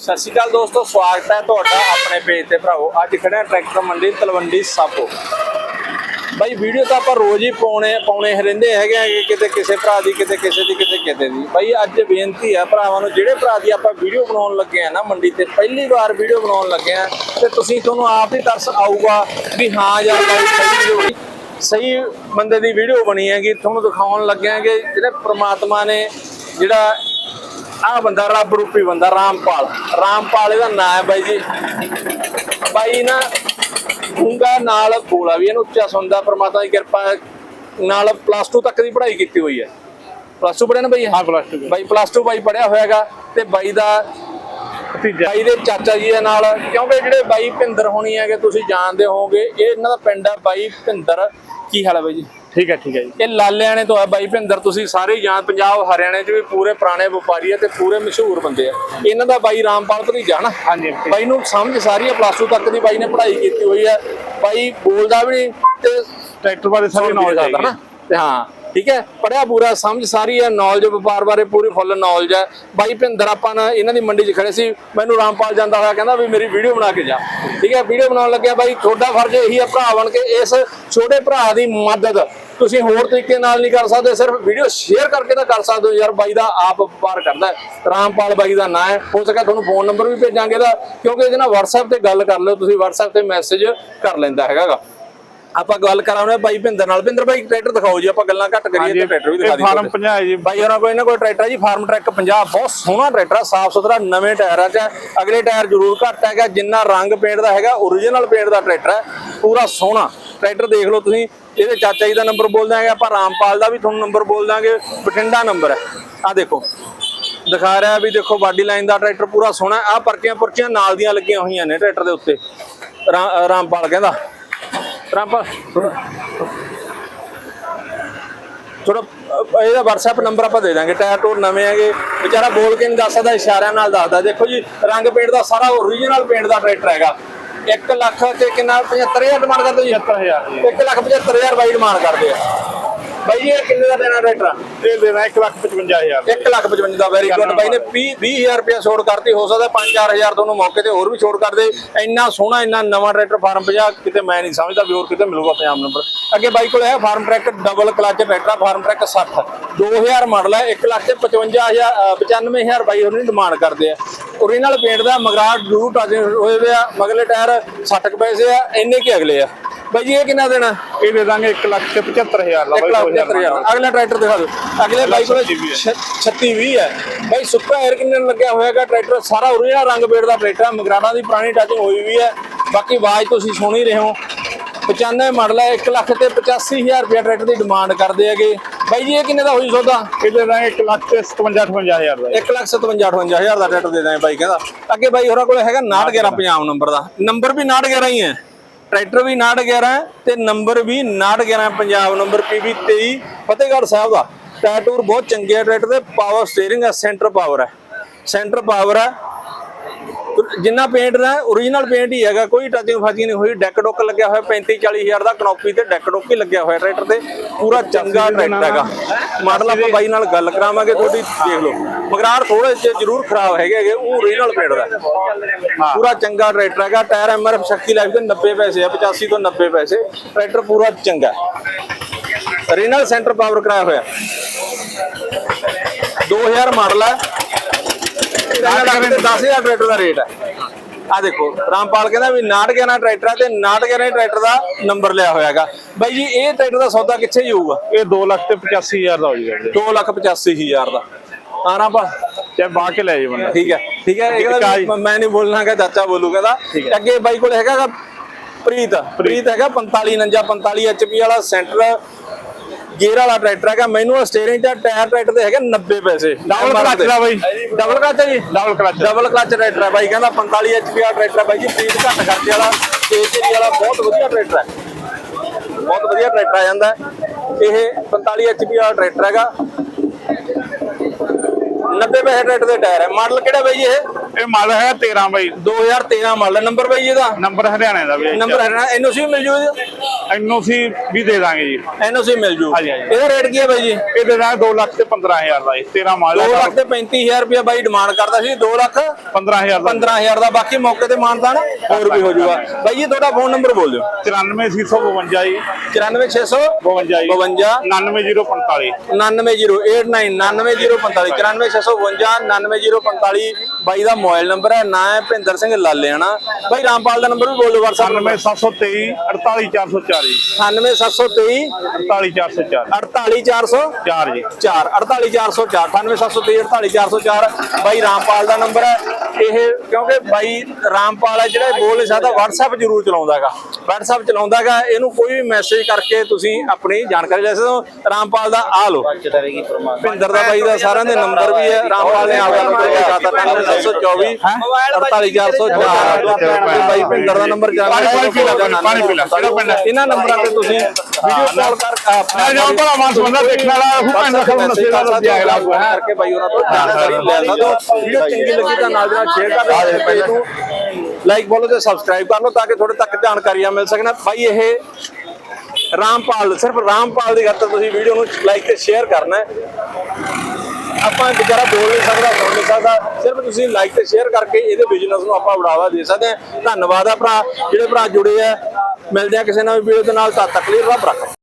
ਸਤਿ ਸ਼੍ਰੀ ਅਕਾਲ ਦੋਸਤੋ, ਸਵਾਗਤ ਹੈ ਤੁਹਾਡਾ ਆਪਣੇ ਪੇਜ ਤੇ ਭਰਾਵੋ। ਅੱਜ ਖੜੇ ਟਰੈਕਟਰ ਮੰਡੀ ਤਲਵੰਡੀ ਸਾਪੋ ਬਾਈ, ਵੀਡੀਓ ਤਾਂ ਆਪਾਂ ਰੋਜ਼ ਹੀ ਪਾਉਣੇ ਪਾਉਣੇ ਰਹਿੰਦੇ ਹੈਗੇ ਆ ਕਿਤੇ ਕਿਸੇ ਭਰਾ ਦੀ, ਕਿਤੇ ਕਿਸੇ ਦੀ, ਕਿਤੇ ਕਿਤੇ ਦੀ। ਬਾਈ, ਅੱਜ ਬੇਨਤੀ ਹੈ ਭਰਾਵਾਂ ਨੂੰ, ਜਿਹੜੇ ਭਰਾ ਦੀ ਆਪਾਂ ਵੀਡੀਓ ਬਣਾਉਣ ਲੱਗੇ ਆ ਨਾ ਮੰਡੀ ਤੇ, ਪਹਿਲੀ ਵਾਰ ਵੀਡੀਓ ਬਣਾਉਣ ਲੱਗੇ ਆ, ਤੇ ਤੁਸੀਂ ਤੁਹਾਨੂੰ ਆਪ ਹੀ ਤਰਸ ਆਊਗਾ ਵੀ ਹਾਂ ਯਾਰ ਬਾਈ ਸਹੀ video ਸਹੀ ਬੰਦੇ ਦੀ ਵੀਡੀਓ ਬਣੀ ਹੈਗੀ, ਤੁਹਾਨੂੰ ਦਿਖਾਉਣ ਲੱਗੇ ਆ ਕਿ ਜਿਹੜੇ ਪ੍ਰਮਾਤਮਾ ਨੇ ਜਿਹੜਾ ਆ ਬੰਦਾ ਰੱਬ ਰੂਪੀ ਬੰਦਾ ਰਾਮਪਾਲ। ਰਾਮਪਾਲ ਇਹਦਾ ਨਾਂ ਹੈ ਬਾਈ ਜੀ। ਬਾਈ ਨਾ ਗੁੰਗਾ ਨਾਲ ਬੋਲਾ ਵੀ ਇਹਨੂੰ ਉੱਚਾ ਸੁਣਦਾ ਪ੍ਰਮਾਤਮਾ ਦੀ ਕਿਰਪਾ ਨਾਲ ਪਲੱਸ 2 ਤੱਕ ਦੀ ਪੜ੍ਹਾਈ ਕੀਤੀ ਹੋਈ ਹੈ। ਪਲੱਸ 2 ਪੜ੍ਹਿਆ ਨਾ ਬਾਈ ਹਾਂ ਪਲੱਸ 2 ਬਾਈ ਪਲੱਸ 2 ਬਾਈ ਪੜਿਆ ਹੋਇਆਗਾ ਤੇ ਬਾਈ ਦਾ ਭਤੀਜਾ। ਬਾਈ ਦੇ ਚਾਚਾ ਜੀ ਦੇ ਨਾਲ ਕਿਉਂਕਿ ਜਿਹੜੇ ਬਾਈ ਭਿੰਦਰ ਹੋਣੀ ਹੈਗੇ ਤੁਸੀਂ ਜਾਣਦੇ ਹੋਵੋਗੇ ਇਹ ਇਹਨਾਂ ਦਾ ਪਿੰਡ ਹੈ ਬਾਈ ਭਿੰਦਰ ਕੀ ਹਾਲ ਹੈ ਬਾਈ ਜੀ? ਠੀਕ ਹੈ ਠੀਕ ਹੈ ਜੀ। ਇਹ ਲਾਲਿਆਣੇ ਤੋਂ ਹੈ ਬਾਈ ਭਿੰਦਰ ਤੁਸੀਂ ਸਾਰੇ ਹੀ ਜਾਣ ਪੰਜਾਬ ਹਰਿਆਣੇ 'ਚ ਵੀ ਪੂਰੇ ਪੁਰਾਣੇ ਵਪਾਰੀ ਆ ਤੇ ਪੂਰੇ ਮਸ਼ਹੂਰ ਬੰਦੇ ਆ। ਇਹਨਾਂ ਦਾ ਬਾਈ ਰਾਮਪਾਲ ਭਤੀਜਾ ਨਾ। ਹਾਂਜੀ ਬਾਈ ਨੂੰ ਸਮਝ ਸਾਰੀ ਹੈ ਪਲੱਸ 2 ਤੱਕ ਦੀ ਬਾਈ ਨੇ ਪੜ੍ਹਾਈ ਕੀਤੀ ਹੋਈ ਹੈ ਬਾਈ ਬੋਲਦਾ ਵੀ ਨਹੀਂ ਤੇ ਟਰੈਕਟਰ ਬਾਰੇ ਸਾਰੀ ਨੌਲੇਜ ਨੌਲੇਜ ਨਾ ਤੇ ਹਾਂ ਠੀਕ ਹੈ? ਪੜਿਆ ਪੂਰਾ, ਸਮਝ ਸਾਰੀ ਹੈ ਨੌਲੇਜ ਵਪਾਰ ਬਾਰੇ ਪੂਰੀ ਫੁੱਲ ਨੌਲੇਜ ਹੈ। ਬਾਈ ਭਿੰਦਰ, ਆਪਾਂ ਨਾ ਇਹਨਾਂ ਦੀ ਮੰਡੀ 'ਚ ਖੜੇ ਸੀ। ਮੈਨੂੰ ਰਾਮਪਾਲ ਜਾਂਦਾ ਹੋਇਆ ਕਹਿੰਦਾ ਵੀ ਮੇਰੀ ਵੀਡੀਓ ਬਣਾ ਕੇ ਜਾ। ਠੀਕ ਹੈ? ਵੀਡੀਓ ਬਣਾਉਣ ਲੱਗਿਆ ਬਾਈ, ਤੁਹਾਡਾ ਫਰਜ਼ ਇਹੀ ਹੈ ਭਰਾ ਬਣ ਕੇ ਇਸ ਛੋਟੇ ਭਰਾ ਦੀ ਮਦਦ। ਤੁਸੀਂ ਹੋਰ ਤਰੀਕੇ ਨਾਲ ਨਹੀਂ ਕਰ ਸਕਦੇ, ਸਿਰਫ ਵੀਡੀਓ ਸ਼ੇਅਰ ਕਰਕੇ ਤਾਂ ਕਰ ਸਕਦੇ ਹੋ। ਯਾਰ ਬਾਈ ਦਾ ਆਪ ਵਪਾਰ ਕਰਦਾ ਰਾਮਪਾਲ ਬਾਈ ਦਾ ਨਾਂ ਹੈ। ਹੋ ਸਕਿਆ ਤੁਹਾਨੂੰ ਫੋਨ ਨੰਬਰ ਵੀ ਭੇਜਾਂਗੇ ਇਹਦਾ, ਕਿਉਂਕਿ ਇਹਦੇ ਨਾਲ WhatsApp ਤੇ ਗੱਲ ਕਰ ਲਓ, ਤੁਸੀਂ WhatsApp ਤੇ ਮੈਸੇਜ ਕਰ ਲੈਂਦਾ ਹੈਗਾਗਾ ਆਪਾਂ ਗੱਲ ਕਰਾਉਣੇ ਬਾਈ ਭਿੰਦਰ ਨਾਲ। ਭਿੰਦਰ ਬਾਈ ਟਰੈਕਟਰ ਦਿਖਾਓ ਜੀ ਆਪਾਂ ਗੱਲਾਂ ਘੱਟ ਕਰੀਏ ਤੇ ਟਰੈਕਟਰ ਵੀ ਦਿਖਾ ਦਿਓ ਫਾਰਮ 50 ਹੈ ਜੀ। ਬਾਈ ਹੋਰਾਂ ਕੋਈ ਨਾ ਕੋਈ ਟਰੈਕਟਰ ਹੈ ਜੀ ਫਾਰਮ ਟਰੈਕ 50 ਬਹੁਤ ਸੋਹਣਾ ਟਰੈਕਟਰ ਆ ਸਾਫ਼ ਸੁਥਰਾ ਨਵੇਂ ਟਾਇਰਾਂ 'ਚ ਹੈ। ਅਗਲੇ ਟਾਇਰ ਜ਼ਰੂਰ ਘੱਟ ਹੈਗਾ ਜਿੰਨਾ ਰੰਗ ਪੇਂਟ ਦਾ ਹੈਗਾ origignal ਪੇਂਟ ਦਾ ਟਰੈਕਟਰ ਹੈ ਪੂਰਾ ਸੋਹਣਾ। ਟਰੈਕਟਰ ਦੇਖ ਲਓ ਤੁਸੀਂ ਇਹਦੇ ਚਾਚਾ ਜੀ ਦਾ ਨੰਬਰ ਬੋਲ ਦਾਂਗੇ ਆਪਾਂ ਰਾਮਪਾਲ ਦਾ ਵੀ ਤੁਹਾਨੂੰ ਨੰਬਰ ਬੋਲ ਦਾਂਗੇ ਬਠਿੰਡਾ ਨੰਬਰ ਹੈ ਆ ਦੇਖੋ ਦਿਖਾ ਰਿਹਾ ਵੀ ਦੇਖੋ ਬਾਡੀ ਲਾਈਨ ਦਾ ਟਰੈਕਟਰ ਪੂਰਾ ਸੋਹਣਾ ਆ ਪਰਚੀਆਂ ਪੁਰਚੀਆਂ ਨਾਲ ਦੀਆਂ ਲੱਗੀਆਂ ਹੋਈਆਂ ਨੇ ਟਰੈਕਟਰ ਦੇ ਉੱਤੇ। ਰਾਮਪਾਲ ਕਹਿੰਦਾ ਰਾਮਪਾਲ ਥੋੜਾ ਇਹਦਾ WhatsApp ਨੰਬਰ ਆਪਾਂ ਦੇ ਦਾਂਗੇ। ਟਾਇਰ ਟੂਰ ਨਵੇਂ ਹੈਗੇ। ਵਿਚਾਰਾ ਬੋਲ ਕੇ ਨਹੀਂ ਦੱਸ ਸਕਦਾ ਇਸ਼ਾਰਿਆਂ ਨਾਲ ਦੱਸਦਾ। ਦੇਖੋ ਜੀ ਰੰਗ ਪੇਂਟ ਦਾ ਸਾਰਾ ਓਰੀਜਨਲ ਪੇਂਟ ਦਾ ਟਰੈਕਟਰ ਹੈਗਾ। 1 ਲੱਖ ਤੇ ਕਿੰਨਾ? 75000 ਡਿਮਾਂਡ ਕਰਦੇ ਜੀ? 75000 ਜੀ 1 ਲੱਖ 75000 ਬਾਈ ਡਿਮਾਂਡ ਕਰਦੇ ਆ। ਬਾਈ ਜੀ ਇਹ ਕਿੰਨੇ ਦਾ ਦੇਣਾ ਟਰੈਕਟਰ ਇਹ ਦੇਣਾ 1 ਲੱਖ 55000 1 ਲੱਖ 55 ਦਾ ਵੈਰੀ ਗੁੱਡ ਬਾਈ ਨੇ 20 20000 ਰੁਪਏ ਛੋੜ ਕਰਤੀ ਹੋ ਸਕਦਾ 5-4000 ਤੁਹਾਨੂੰ ਮੌਕੇ ਤੇ ਹੋਰ ਵੀ ਛੋੜ ਕਰਦੇ ਇੰਨਾ ਸੋਹਣਾ ਇੰਨਾ ਨਵਾਂ ਟਰੈਕਟਰ ਫਾਰਮ 50 ਕਿਤੇ ਮੈਂ ਨਹੀਂ ਸਮਝਦਾ ਵੀ ਹੋਰ ਕਿਤੇ ਮਿਲੂਗਾ ਪੰਜਾਬ ਨੰਬਰ ਅੱਗੇ ਬਾਈ ਕੋਲ ਹੈ Farmtrac double clutch tractor Farmtrac 60 2000 model ਹੈ 1 ਲੱਖ ਤੇ 55000 95000 ਬਾਈ ਉਹਨੇ ਡਿਮਾਂਡ ਕਰਦੇ ਆ। ਓਰੀਜਨਲ ਪੇਂਟ ਦਾ ਮਗਰਾਟ ਜਰੂਰ ਟਾਜੇ ਹੋਏ ਵੇ ਆ ਮਗਲੇ ਟਾਇਰ 60 ਕੁ ਪੈਸੇ ਆ ਇੰਨੇ ਕੀ ਅਗਲੇ ਆ? ਬਾਈ ਜੀ ਇਹ ਕਿੰਨਾ ਦੇਣਾ? ਇਹ ਦੇ ਦਾਂਗੇ 1 ਲੱਖ ਤੇ 75000 ਦਾ ਇੱਕ ਲੱਖ ਅਗਲਾ ਟਰੈਕਟਰ ਦਿਖਾ ਦਿਓ ਅਗਲੇ ਬਾਈ ਕੋਲ 36 20 ਹੈ ਬਾਈ ਸੁੱਕਾ 에ਅਰ ਕਿੰਨੇ ਲੱਗਿਆ ਹੋਇਆਗਾ? ਟਰੈਕਟਰ ਸਾਰਾ ਉਰੀਆ ਰੰਗ ਪੇੜ ਦਾ ਹੈ ਮਗਰਾਣਾ ਦੀ ਪੁਰਾਣੀ ਟੱਚਿੰਗ ਹੋਈ ਵੀ ਹੈ ਬਾਕੀ ਆਵਾਜ਼ ਤੁਸੀਂ ਸੁਣ ਹੀ ਰਹੇ ਹੋ। 95 ਮਾਡਲ ਹੈ 1 ਲੱਖ ਤੇ 85000 ਰੁਪਏ ਟਰੈਕਟਰ ਦੀ ਡਿਮਾਂਡ ਕਰਦੇ ਹੈਗੇ। ਬਾਈ ਜੀ ਇਹ ਕਿੰਨੇ ਦਾ ਹੋਈ ਸੌਦਾ? ਇਹ ਦੇ ਦਾਂਗੇ 1 ਲੱਖ ਤੇ 57 58000 ਦਾ 1 ਲੱਖ 57 58000 ਦਾ ਟਰੈਕਟਰ ਦੇ ਦਾਂਗੇ ਬਾਈ ਕਹਿੰਦਾ। ਅੱਗੇ ਬਾਈ ਹੋਰਾਂ ਕੋਲ ਹੈਗਾ 911 ਪੰਜਾਬ ਨੰਬਰ ਦਾ। ਨੰਬਰ ਵੀ 911 ਹੀ ਹੈ। ਟਰੈਕਟਰ ਵੀ 911 ਹੈ ਤੇ ਨੰਬਰ ਵੀ 911 ਪੰਜਾਬ ਨੰਬਰ PB 23 ਫਤਿਹਗੜ੍ਹ ਸਾਹਿਬ ਦਾ। ਟਾਇਰ ਬਹੁਤ ਚੰਗੇ ਆ ਟਰੈਕਟਰ ਦੇ। ਪਾਵਰ ਸਟੀਅਰਿੰਗ ਹੈ ਸੈਂਟਰ ਪਾਵਰ ਹੈ। ਸੈਂਟਰ ਪਾਵਰ ਹੈ। ਜਿੰਨਾ ਪੇਂਟ ਦਾ origignal ਪੇਂਟ ਹੀ ਹੈਗਾ ਕੋਈ ਟੱਚਿੰਗ ਫਾਚਿੰਗ ਨਹੀਂ ਹੋਈ ਡੈਕ ਡੁੱਕ ਲੱਗਿਆ ਹੋਇਆ 35 40 ਹਜ਼ਾਰ ਦਾ ਕਨੋਪੀ ਤੇ ਡੈਕ ਡੁੱਕ ਹੀ ਲੱਗਿਆ ਹੋਇਆ ਟਰੈਕਟਰ ਤੇ ਪੂਰਾ ਚੰਗਾ ਟਰੈਕਟਰ ਹੈਗਾ। ਮਾਡਲ ਆਪਾਂ ਬਾਈ ਨਾਲ ਗੱਲ ਕਰਾਵਾਂਗੇ ਤੁਹਾਡੀ ਦੇਖ ਲਓ। ਮਗਰਾੜ ਥੋੜੇ ਜਿਹੇ ਜ਼ਰੂਰ ਖਰਾਬ ਹੈਗੇ ਹੈਗੇ ਉਹ origignal ਪੇਂਟ ਦਾ। ਪੂਰਾ ਚੰਗਾ ਟਰੈਕਟਰ ਹੈਗਾ ਟਾਇਰ ਐਮਆਰਐਫ ਸ਼ਕਤੀ ਲਾਈਫ ਦੇ 90 ਪੈਸੇ ਆ 85 ਤੋਂ 90 ਪੈਸੇ। ਟਰੈਕਟਰ ਪੂਰਾ ਚੰਗਾ। ਰੀਨਲ ਸੈਂਟਰ ਪਾਵਰ ਕਰਾਇਆ ਹੋਇਆ। 2000 ਮਾਡਲ ਹੈ 10000 ਟਰੈਕਟਰ ਦਾ ਰੇਟ ਹੈ ਆ ਦੇਖੋ ਰਾਮਪਾਲ ਕਹਿੰਦਾ ਵੀ 911 ਟਰੈਕਟਰ ਹੈ ਤੇ 911 ਟਰੈਕਟਰ ਦਾ ਨੰਬਰ ਲਿਆ ਹੋਇਆਗਾ ਬਾਈ ਜੀ ਇਹ ਟਰੈਕਟਰ ਦਾ ਸੌਦਾ ਕਿੱਥੇ ਹੀ ਹੋਊਗਾ ਇਹ 2 ਲੱਖ ਤੇ 85000 ਦਾ ਹੋ ਜਾਏਗਾ 2 ਲੱਖ 85000 ਦਾ। ਹਾਂ ਰਾਮਪਾਲ। ਚਾਹੇ ਬਾਹ ਕੇ ਲੈ ਜਾਏ ਬੰਦਾ। ਠੀਕ ਹੈ ਠੀਕ ਹੈ ਇਹ ਕਹਿੰਦਾ ਮੈਂ ਨਹੀਂ ਬੋਲਣਾ ਕਿ ਚਾਚਾ ਬੋਲੂ ਕਹਿੰਦਾ ਅੱਗੇ ਬਾਈ ਕੋਲ ਹੈਗਾ ਪ੍ਰੀਤ। ਪ੍ਰੀਤ। ਹੈਗਾ 45 49 45 ਐਚਪੀ ਵਾਲਾ ਸੈਂਟਰ ਗੇਅਰ ਵਾਲਾ ਟਰੈਕਟਰ ਹੈਗਾ ਮੈਨੂੰ ਸਟੀਅਰਿੰਗ ਤੇ ਟਾਇਰ ਟਰੈਕਟਰ ਦੇ ਹੈਗੇ 90 ਪੈਸੇ। ਡਬਲ ਕਲਚ ਦਾ ਬਾਈ। ਡਬਲ ਕਲਚ ਜੀ? Double clutch double clutch tractor ਹੈ ਬਾਈ ਕਹਿੰਦਾ 45 ਐਚਪੀ ਵਾਲਾ ਟਰੈਕਟਰ ਹੈ ਬਾਈ ਜੀ ਪ੍ਰੀਤ ਘੱਟ ਖਰਚੇ ਵਾਲਾ ਕੇਜਰੀ ਵਾਲਾ ਬਹੁਤ ਵਧੀਆ ਟਰੈਕਟਰ ਹੈ। ਬਹੁਤ ਵਧੀਆ ਟਰੈਕਟਰ ਆ ਜਾਂਦਾ। ਇਹ 45 ਐਚਪੀ ਵਾਲਾ ਟਰੈਕਟਰ ਹੈਗਾ। 90 ਪੈਸੇ ਟਰੈਕਟਰ ਦੇ ਟਾਇਰ ਹੈ। ਮਾਡਲ ਕਿਹੜਾ ਬਾਈ ਇਹ? ਇਹ ਮਾਲ ਹੈ 13 ਬਾਈ। 2013 ਮਾਡਲ ਨੰਬਰ ਬਾਈ ਇਹਦਾ? ਨੰਬਰ ਹਰਿਆਣੇ ਦਾ ਵੀ ਨੰਬਰ ਹੈ ਐਨਓਸੀ ਮਿਲ ਜੂ ਐਨਓਸੀ ਵੀ ਦੇ ਦਾਂਗੇ ਜੀ। ਐਨਓਸੀ ਮਿਲ ਜੂ। ਇਹਦਾ ਰੇਟ ਕੀ ਹੈ ਬਾਈ ਜੀ? ਇਹ ਦੇ ਦਾਂਗੇ 2 ਲੱਖ ਤੇ 15000 ਦਾ ਜੀ 13 ਮਾਲ 2 ਹੈ ਲੱਖ ਤੇ 35000 ਰੁਪਏ ਬਾਈ ਡਿਮਾਂਡ ਕਰਦਾ ਸੀ 2 ਲੱਖ 15000 ਦਾ। 15000 ਦਾ ਬਾਕੀ ਮੌਕੇ ਤੇ ਮਾਨਤਾਨ ਹੋਰ ਵੀ ਹੋ ਜਾਊਗਾ ਬਾਈ ਜੀ ਤੁਹਾਡਾ ਫੋਨ ਨੰਬਰ ਬੋਲ ਦਿਓ। 94652 ਜੀ। 94600 52 ਜੀ। 52 99045 99089 99045 94652 99045 ਬਾਈ ਦਾ ਮੋਬਾਈਲ ਨੰਬਰ ਹੈ ਨਾਂ ਹੈ ਭਿੰਦਰ ਸਿੰਘ ਲਾਲਿਆਣਾ ਬਾਈ ਰਾਮਪਾਲ ਦਾ ਨੰਬਰ ਵੀ ਬੋਲ ਦਿਓ WhatsApp ਨੰਬਰ। 97723 48404 ਜੀ। 98723 48404 48400 4 ਜੀ 4 48404 98723 48404 ਬਾਈ ਰਾਮਪਾਲ ਦਾ ਨੰਬਰ ਹੈ ਇਹ ਕਿਉਂਕਿ ਬਾਈ ਰਾਮਪਾਲ ਹੈ ਜਿਹੜਾ ਬੋਲ ਨਹੀਂ ਸਕਦਾ WhatsApp ਜ਼ਰੂਰ ਚਲਾਉਂਦਾਗਾ। WhatsApp ਚਲਾਉਂਦਾਗਾ ਇਹਨੂੰ ਕੋਈ ਵੀ ਮੈਸੇਜ ਕਰਕੇ ਤੁਸੀਂ ਆਪਣੀ ਜਾਣਕਾਰੀ ਲੈ ਸਕਦੇ ਹੋ। ਰਾਮਪਾਲ ਦਾ ਆ ਲਓ। ਭਿੰਦਰ ਦਾ ਬਾਈ ਦਾ ਸਾਰਿਆਂ ਦੇ ਨੰਬਰ ਵੀ ਹੈ ਰਾਮਪਾਲ ਨੇ ਆਪਦਾ ਨੰਬਰ ਵੀ ਦਿੱਤਾ 9724 48404 ਬਾਈ ਭਿੰਦਰ ਦਾ ਨੰਬਰ ਜਾਣਦਾ ਪਾਣੀ ਪੀ ਲੈ, ਪਾਣੀ ਪੀ ਲੈ। ਕਿਹੜਾ ਪਿੰਡ ਹੈ? ਇਹਨਾਂ ਨੰਬਰਾਂ ਤੇ ਤੁਸੀਂ ਵੀਡੀਓ ਕਾਲ ਕਰ ਮੈਂ ਜਦੋਂ ਭਲਾ ਮਾਨਸ ਬੰਦਾ ਦੇਖਣ ਵਾਲਾ ਉਹ ਭੈਣ ਦਾ ਖਬਰ ਨਸੇ ਦਾ ਦੱਸਿਆ ਅਗਲਾ। ਕੋ ਹੈ ਕਰਕੇ ਬਾਈ ਉਹਨਾਂ ਤੋਂ ਜਾਣਕਾਰੀ ਲੈ ਸਕਦੇ ਹੋ। ਵੀਡੀਓ ਚੰਗੀ ਲੱਗੀ ਤਾਂ ਨਾਲ ਦੀ ਨਾਲ ਸ਼ੇਅਰ ਕਰ ਦਿਓ। ਪੇਜ ਨੂੰ ਲਾਈਕ ਫੋਲੋ ਤੇ ਸਬਸਕ੍ਰਾਈਬ ਕਰ ਲਓ ਤਾਂ ਕਿ ਤੁਹਾਡੇ ਤੱਕ ਜਾਣਕਾਰੀਆਂ ਮਿਲ ਸਕਣ। ਬਾਈ ਇਹ ਰਾਮਪਾਲ ਸਿਰਫ ਰਾਮਪਾਲ ਦੀ ਖਾਤਰ ਤੁਸੀਂ ਵੀਡੀਓ ਨੂੰ ਲਾਈਕ ਤੇ ਸ਼ੇਅਰ ਕਰਨਾ ਹੈ। ਆਪਾਂ ਵਿਚਾਰਾ ਬੋਲ ਨਹੀਂ ਸਕਦਾ, ਸੁਣ ਨਹੀਂ ਸਕਦਾ। ਸਿਰਫ ਤੁਸੀਂ ਲਾਈਕ ਤੇ ਸ਼ੇਅਰ ਕਰਕੇ ਇਹਦੇ ਬਿਜ਼ਨਸ ਨੂੰ ਆਪਾਂ ਬੜਾਵਾ ਦੇ ਸਕਦੇ ਹਾਂ। ਧੰਨਵਾਦ ਆ ਭਰਾ, ਜਿਹੜੇ ਭਰਾ ਜੁੜੇ ਆ। ਮਿਲਦੇ ਆ ਕਿਸੇ ਨਵੀਂ ਵੀਡੀਓ ਦੇ ਨਾਲ, ਤਦ ਤੱਕ ਲਈ ਰੱਬ ਰੱਖੇ।